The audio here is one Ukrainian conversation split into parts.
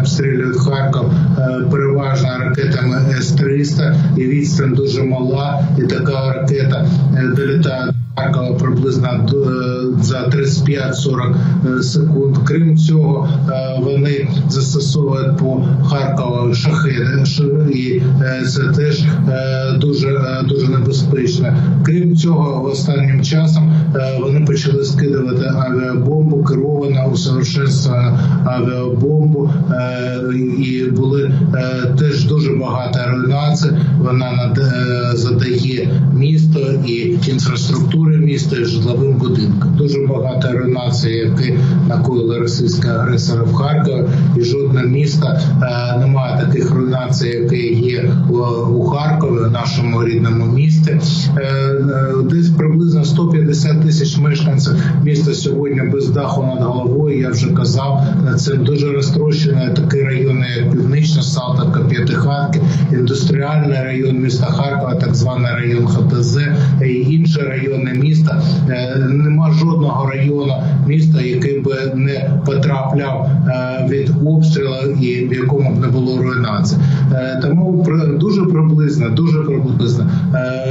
обстрілюють Харків е, переважно ракетами С-300, і відстань дуже мала, і така ракета е, долітає до Харкова приблизно е, за 35-40 секунд. Крім цього, вони застосовують по Харкову шахеди, і це теж дуже е, дуже небезпечно. Крім цього, останнім часом е, вони почали скидувати авіабомбу, керовану усовершенствовану авіабомбу, е, і були теж дуже багато руйнацій. Вона задає місто і інфраструктури міста, і житловим будинкам. Дуже багато руйнацій, які накоїли російські агресори в Харкові, і жодне місто е, немає таких руйнацій, які є у, у Харкові, в нашому рідному місті. Е, е, Десь приблизно 150 тисяч мешканців міста сьогодні без даху над головою. Я вже казав, це дуже розтрощений такий район, як Північна Салтовка, П'ятихатки, індустріальний район міста Харкова, так званий район ХТЗ і інші райони міста. Е, району міста, який би не потрапляв е, від обстрілу і в якому б не було руйнації. Е, Тому дуже приблизно, дуже приблизно е,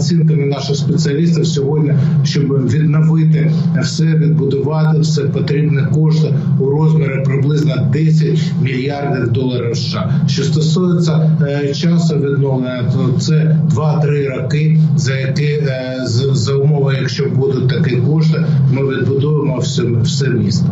оцінками наших спеціалістів сьогодні, щоб відновити все, відбудувати все, потрібні кошти у розмірі приблизно 10 мільярдів доларів США. Що стосується е, часу відновлення, то це 2-3 роки, за які е, за умови, якщо будуть такі кошти, ми відбудуємо все, все місто.